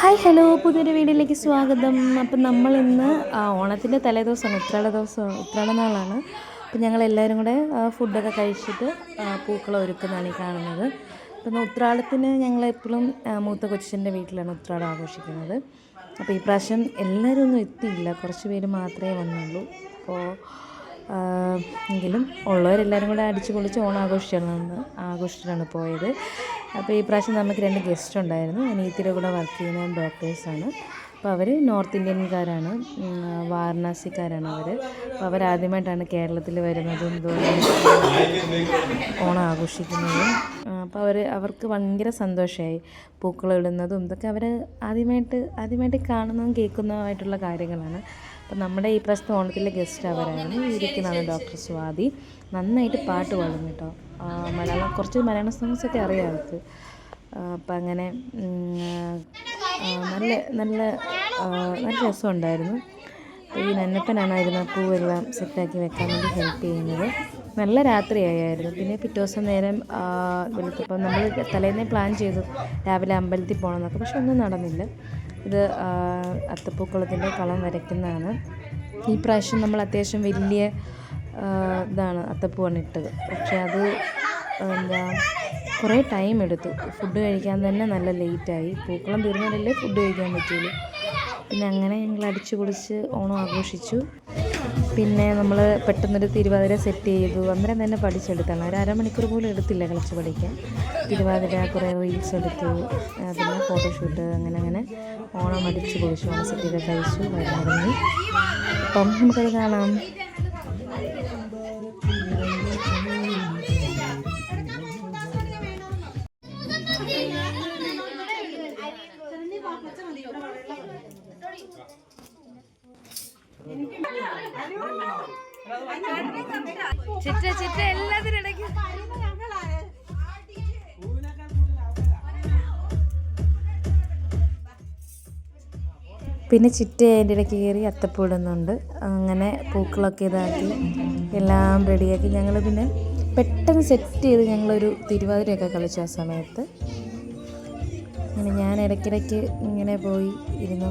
Hi hello. പുതിയൊരു വീഡിയോയിലേക്ക് സ്വാഗതം. അപ്പം നമ്മൾ ഇന്ന് ഓണത്തിന്റെ തലേദിവസമാണ്. ഉത്രാട ദിവസമാണ് ഉത്രാട നാളാണ്. അപ്പം ഞങ്ങൾ എല്ലാവരും കൂടെ ഫുഡൊക്കെ കഴിച്ചിട്ട് പൂക്കൾ ഒരുക്കുന്നതാണ് ഈ കാണുന്നത്. അപ്പം ഉത്രാടത്തിന് ഞങ്ങൾ എപ്പോഴും മൂത്ത കൊച്ചിന്റെ വീട്ടിലാണ് ഉത്രാടം ആഘോഷിക്കുന്നത്. അപ്പോൾ ഈ പ്രാവശ്യം എല്ലാവരും ഒന്നും എത്തിയില്ല. കുറച്ച് പേര് മാത്രമേ വന്നുള്ളൂ. അപ്പോൾ എങ്കിലും ഉള്ളവരെല്ലാവരും കൂടെ അടിച്ചു പൊളിച്ച് ഓണം ആഘോഷിച്ചാണ് ആഘോഷിച്ചിട്ടാണ് പോയത്. അപ്പോൾ ഈ പ്രാവശ്യം നമുക്ക് രണ്ട് ഗസ്റ്റ് ഉണ്ടായിരുന്നു. അനിയത്തിയുടെ കൂടെ വർക്ക് ചെയ്യുന്ന ഡോക്ടേഴ്സാണ് അപ്പോൾ അവർ നോർത്ത് ഇന്ത്യൻകാരാണ്. വാരണാസിക്കാരാണ് അവർ അപ്പോൾ അവരാദ്യമായിട്ടാണ് കേരളത്തിൽ വരുന്നതും. ഇതുപോലെ ഓണം ആഘോഷിക്കുന്നതും. അപ്പോൾ അവർ അവർക്ക് ഭയങ്കര സന്തോഷമായി പൂക്കൾ ഇടുന്നതും ഇതൊക്കെ അവർ ആദ്യമായിട്ട് ആദ്യമായിട്ട് കാണുന്നതും കേൾക്കുന്നതുമായിട്ടുള്ള കാര്യങ്ങളാണ്. അപ്പം നമ്മുടെ ഈ പ്രാവശ്യത്തെ ഓണത്തിലെ ഗസ്റ്റ് അവരാണ്. ഇരിക്കുന്നതാണ് ഡോക്ടർ സ്വാതി. നന്നായിട്ട് പാട്ട് പാടും കേട്ടോ. മലയാളം കുറച്ച് മലയാളം സോങ്സൊക്കെ അറിയാം അവർക്ക്. അപ്പം അങ്ങനെ നല്ല നല്ല നല്ല രസമുണ്ടായിരുന്നു. ഈ നന്നപ്പനാണ് ആയിരുന്നു പൂവെല്ലാം സെറ്റാക്കി വെക്കാൻ വേണ്ടി ഹെൽപ്പ് ചെയ്യുന്നത്. നല്ല രാത്രിയായിരുന്നു പിന്നെ പിറ്റേ ദിവസം നേരം വെളുത്തപ്പം നമ്മൾ തലേന്നേ പ്ലാൻ ചെയ്തു രാവിലെ അമ്പലത്തിൽ പോകണമെന്നൊക്കെ പക്ഷെ ഒന്നും നടന്നില്ല. ഇത് അത്തപ്പൂക്കുളത്തിന്റെ കളം വരയ്ക്കുന്നതാണ്. ഈ പ്രാവശ്യം നമ്മൾ അത്യാവശ്യം വലിയ ഇതാണ് അത്തപ്പൂവാണ് ഇട്ടത്. പക്ഷേ അത് എന്താ കുറേ ടൈം എടുത്തു. ഫുഡ് കഴിക്കാൻ തന്നെ നല്ല ലേറ്റായി പൂക്കളം തീർന്നാലല്ലേ ഫുഡ് കഴിക്കാൻ പറ്റുള്ളൂ. പിന്നെ അങ്ങനെ ഞങ്ങൾ അടിച്ചു പൊളിച്ച് ഓണം ആഘോഷിച്ചു. പിന്നെ നമ്മൾ പെട്ടെന്നൊരു തിരുവാതിര സെറ്റ് ചെയ്തു. അന്നേരം തന്നെ പഠിച്ചെടുത്താണ്. ഒരു അരമണിക്കൂർ പോലും എടുത്തില്ല കളിച്ച് പഠിക്കാൻ. തിരുവാതിര കുറേ റീൽസ് എടുത്തു. പിന്നെ ഫോട്ടോഷൂട്ട് അങ്ങനെ അങ്ങനെ ഓണം അടിച്ചു പൊളിച്ചു ഓണം സെറ്റൊക്കെ കഴിച്ചു വൈകുന്നേരം അപ്പം നമുക്കത് കാണാം. ചിറ്റ ചിറ്റ എല്ലാത്തിനും ഇടയ്ക്ക്. പിന്നെ ചിറ്റ അതിന്റെ ഇടയ്ക്ക് കയറി അത്തപ്പൂടുന്നുണ്ട് അങ്ങനെ പൂക്കളൊക്കെ ഇതാക്കി എല്ലാം റെഡിയാക്കി ഞങ്ങൾ പിന്നെ പെട്ടെന്ന് സെറ്റ് ചെയ്ത് ഞങ്ങളൊരു തിരുവാതിരയൊക്കെ കളിച്ച ആ സമയത്ത്. അങ്ങനെ ഞാൻ ഇടയ്ക്കിടയ്ക്ക് ഇങ്ങനെ പോയി ഇരുന്നു.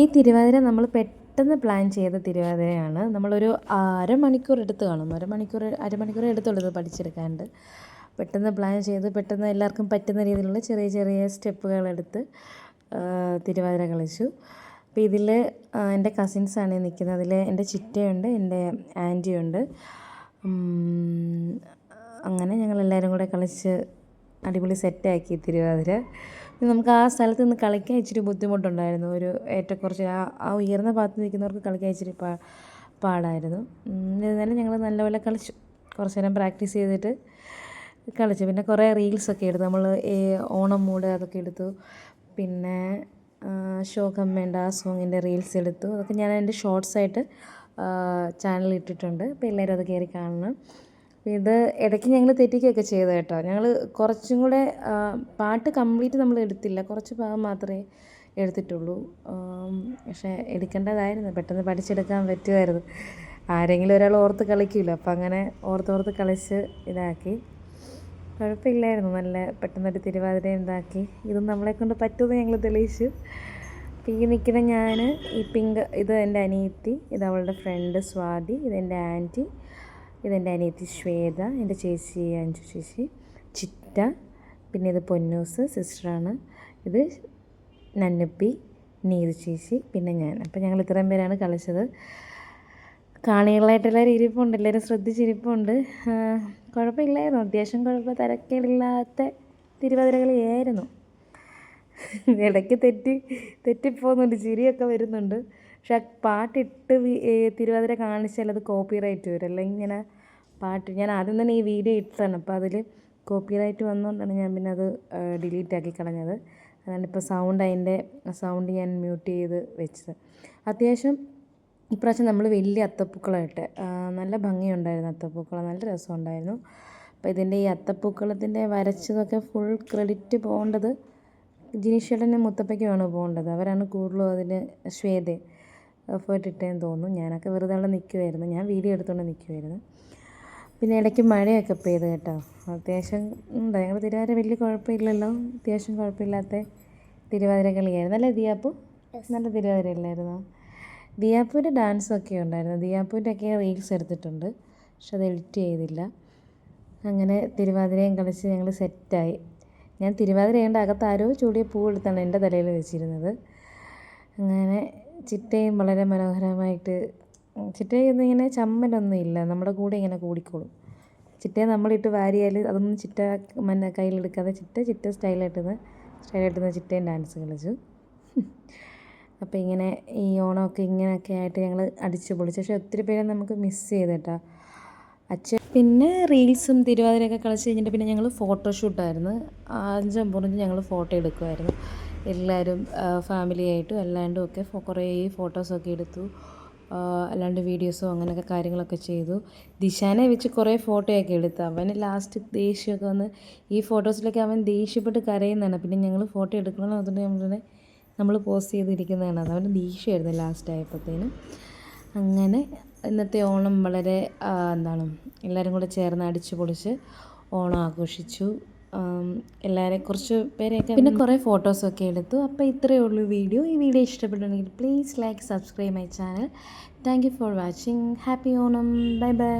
ഈ തിരുവാതിര നമ്മൾ പെട്ടെന്ന് പ്ലാൻ ചെയ്ത തിരുവാതിരയാണ്. നമ്മളൊരു അരമണിക്കൂർ എടുത്ത് കാണും അരമണിക്കൂർ അരമണിക്കൂർ എടുത്തുള്ളൂ ഇത് പഠിച്ചെടുക്കാണ്ട്. പെട്ടെന്ന് പ്ലാൻ ചെയ്ത് പെട്ടെന്ന് എല്ലാവർക്കും പറ്റുന്ന രീതിയിലുള്ള ചെറിയ ചെറിയ സ്റ്റെപ്പുകൾ എടുത്ത് തിരുവാതിര കളിച്ചു. അപ്പോൾ ഇതിൽ എന്റെ കസിൻസാണ് നിൽക്കുന്നത്. അതിൽ എന്റെ ചിറ്റയുണ്ട് എന്റെ ആന്റിയുണ്ട് അങ്ങനെ ഞങ്ങൾ എല്ലാവരും കൂടെ കളിച്ച് അടിപൊളി സെറ്റാക്കി തിരുവാതിര. നമുക്ക് ആ സ്ഥലത്ത് നിന്ന് കളിക്കാൻ ഇച്ചിരി ബുദ്ധിമുട്ടുണ്ടായിരുന്നു. ഒരു ഏറ്റക്കുറച്ച് ആ ആ ഉയർന്ന ഭാഗത്ത് നിൽക്കുന്നവർക്ക് കളിക്കാൻ ഇച്ചിരി പാ പാടായിരുന്നു. എന്നിരുന്നാലും ഞങ്ങൾ നല്ലപോലെ കളിച്ചു. കുറച്ച് നേരം പ്രാക്ടീസ് ചെയ്തിട്ട് കളിച്ചു. പിന്നെ കുറേ റീൽസൊക്കെ എടുത്തു. നമ്മൾ ഓണം മൂട് അതൊക്കെ എടുത്തു. പിന്നെ ശോകം വേണ്ട ആ സോങ്ങിന്റെ റീൽസ് എടുത്തു. അതൊക്കെ ഞാൻ എന്റെ ഷോർട്സായിട്ട് ചാനലിൽ ഇട്ടിട്ടുണ്ട്. അപ്പോൾ എല്ലാവരും അത് കയറി കാണണം. ഇത് ഇടയ്ക്ക് ഞങ്ങൾ തെറ്റിക്കുകയൊക്കെ ചെയ്തു കേട്ടോ. ഞങ്ങൾ കുറച്ചും കൂടെ പാട്ട് കംപ്ലീറ്റ് നമ്മൾ എടുത്തില്ല. കുറച്ച് ഭാഗം മാത്രമേ എടുത്തിട്ടുള്ളൂ. പക്ഷേ എടുക്കേണ്ടതായിരുന്നു. പെട്ടെന്ന് പഠിച്ചെടുക്കാൻ പറ്റുമായിരുന്നു. ആരെങ്കിലും ഒരാൾ ഓർത്ത് കളിക്കുമല്ലോ അപ്പം അങ്ങനെ ഓർത്തോർത്ത് കളിച്ച് ഇതാക്കി. കുഴപ്പമില്ലായിരുന്നു. നല്ല പെട്ടെന്നൊരു തിരുവാതിരയും ഇതാക്കി ഇതും നമ്മളെ കൊണ്ട് പറ്റുമെന്ന് ഞങ്ങൾ തെളിയിച്ചു. അപ്പം ഈ നിൽക്കുന്ന ഞാൻ ഈ പിങ്ക് ഇത് എന്റെ അനിയത്തി ഇത് അവളുടെ ഫ്രണ്ട് സ്വാതി ഇതെന്റെ ആന്റി ഇതെന്റെ അനിയത്തി ശ്വേത എന്റെ ചേച്ചി അഞ്ചു ചേച്ചി ചിറ്റ പിന്നെ ഇത് പൊന്നൂസ് സിസ്റ്ററാണ്. ഇത് നന്നപ്പി നീതു ചേച്ചി പിന്നെ ഞാൻ. അപ്പം ഞങ്ങൾ ഇത്രയും പേരാണ് കളിച്ചത്. കാണികളായിട്ട് എല്ലാവരും ഇരിപ്പുണ്ട് എല്ലാവരും ശ്രദ്ധിച്ചിരിപ്പുണ്ട്. കുഴപ്പമില്ലായിരുന്നു. അത്യാവശ്യം കുഴപ്പം തിരക്കേടില്ലാത്ത തിരുവാതിരകളിയായിരുന്നു. ഇടയ്ക്ക് തെറ്റി തെറ്റിപ്പോകുന്നുണ്ട് ചിരിയൊക്കെ വരുന്നുണ്ട്. പക്ഷെ പാട്ടിട്ട് തിരുവാതിര കാണിച്ചാൽ അത് കോപ്പിറൈറ്റ് വരും. അല്ലെങ്കിൽ ഇങ്ങനെ പാട്ട് ഞാൻ ആദ്യം തന്നെ ഈ വീഡിയോ ഇട്ടതാണ്. അപ്പോൾ അതിൽ കോപ്പിറൈറ്റ് വന്നുകൊണ്ടാണ് ഞാൻ പിന്നെ അത് ഡിലീറ്റ് ആക്കി കളഞ്ഞത്. അതാണ് ഇപ്പോൾ സൗണ്ട് അതിന്റെ സൗണ്ട് ഞാൻ മ്യൂട്ട് ചെയ്ത് വെച്ചത്. അത്യാവശ്യം ഇപ്രാവശ്യം നമ്മൾ വലിയ അത്തപ്പൂക്കളമായിട്ട് നല്ല ഭംഗിയുണ്ടായിരുന്നു അത്തപ്പൂക്കളം. നല്ല രസമുണ്ടായിരുന്നു. അപ്പോൾ ഇതിന്റെ ഈ അത്തപ്പൂക്കളത്തിന്റെ വരച്ചതൊക്കെ ഫുൾ ക്രെഡിറ്റ് പോകേണ്ടത് ജിനീഷേട്ടനും മുത്തപ്പയ്ക്കുമാണ് പോകേണ്ടത്. അവരാണ് കൂടുതലും അതിന് ശ്വേത എഫേർട്ട് ഇട്ടേന്ന് തോന്നുന്നു. ഞാനൊക്കെ വെറുതെ അവിടെ നിൽക്കുമായിരുന്നു ഞാൻ വീഡിയോ എടുത്തുകൊണ്ട് നിൽക്കുമായിരുന്നു പിന്നെ ഇടയ്ക്ക് മഴയൊക്കെ പെയ്ത് കേട്ടോ. അത്യാവശ്യം ഉണ്ട്? ഞങ്ങൾ തിരുവാതിര വലിയ കുഴപ്പമില്ലല്ലോ. അത്യാവശ്യം കുഴപ്പമില്ലാത്ത തിരുവാതിര കളിയായിരുന്നു. അല്ലേ ദിയാപ്പു? നല്ല തിരുവാതിര ഇല്ലായിരുന്നു ദിയാപ്പൂന്റെ ഡാൻസൊക്കെ ഉണ്ടായിരുന്നു. ദിയാപ്പൂന്റെ ഒക്കെ റീൽസ് എടുത്തിട്ടുണ്ട്. പക്ഷെ അത് എഡിറ്റ് ചെയ്തില്ല. അങ്ങനെ തിരുവാതിരയും കളിച്ച് ഞങ്ങൾ സെറ്റായി ഞാൻ തിരുവാതിര ചെയ്യേണ്ട അകത്ത് ആരോ ചൂടിയ പൂ എടുത്താണ് എന്റെ തലയിൽ വെച്ചിരുന്നത്. അങ്ങനെ ചിട്ടയും വളരെ മനോഹരമായിട്ട് ചിട്ടയൊന്നും ഇങ്ങനെ ചമ്മലൊന്നും ഇല്ല. നമ്മുടെ കൂടെ ഇങ്ങനെ കൂടിക്കോളും. ചിട്ടയെ നമ്മളിട്ട് വാരിയാൽ അതൊന്നും ചിട്ട മന്ന കയ്യിലെടുക്കാതെ ചിട്ട ചിട്ട സ്റ്റൈലായിട്ടിന്ന് സ്റ്റൈലായിട്ടിന്ന് ചിട്ടയും ഡാൻസ് കളിച്ചു. അപ്പോൾ ഇങ്ങനെ ഈ ഓണമൊക്കെ ഇങ്ങനെയൊക്കെ ആയിട്ട് ഞങ്ങൾ അടിച്ചു പൊളിച്ചു. പക്ഷേ ഒത്തിരി പേരെ നമുക്ക് മിസ് ചെയ്ത് കേട്ടോ അച്ഛൻ പിന്നെ റീൽസും തിരുവാതിരയൊക്കെ കളിച്ച് കഴിഞ്ഞിട്ട് പിന്നെ ഞങ്ങൾ ഫോട്ടോഷൂട്ടായിരുന്നു അഞ്ചും പുറഞ്ഞ് ഞങ്ങൾ ഫോട്ടോ എടുക്കുമായിരുന്നു എല്ലാവരും ഫാമിലി ആയിട്ടും അല്ലാണ്ടും ഒക്കെ കുറേ ഫോട്ടോസൊക്കെ എടുത്തു. അല്ലാണ്ട് വീഡിയോസോ അങ്ങനെയൊക്കെ കാര്യങ്ങളൊക്കെ ചെയ്തു. ദിശാനെ വെച്ച് കുറേ ഫോട്ടോയൊക്കെ എടുത്തു. അവന് ലാസ്റ്റ് ദേഷ്യമൊക്കെ വന്ന് ഈ ഫോട്ടോസിലൊക്കെ അവൻ ദേഷ്യപ്പെട്ട് കരയുന്നതാണ്. പിന്നെ ഞങ്ങൾ ഫോട്ടോ എടുക്കണമെന്ന് നമ്മൾ നമ്മൾ പോസ്റ്റ് ചെയ്തിരിക്കുന്നതാണ്. അത് അവന്റെ ദേഷ്യമായിരുന്നു ലാസ്റ്റ് ആയപ്പോഴത്തേനും അങ്ങനെ ഇന്നത്തെ ഓണം വളരെ എന്താണ് എല്ലാവരും കൂടെ ചേർന്ന് അടിച്ചു പൊളിച്ച് ഓണം ആഘോഷിച്ചു. എല്ലാവരെ കുറച്ച് പേരെയൊക്കെ പിന്നെ കുറേ ഫോട്ടോസൊക്കെ എടുത്തു. അപ്പോൾ ഇത്രയേ ഉള്ളൂ വീഡിയോ. ഈ video ഇഷ്ടപ്പെട്ടുണ്ടെങ്കിൽ please like subscribe my channel thank you for watching happy Onam bye bye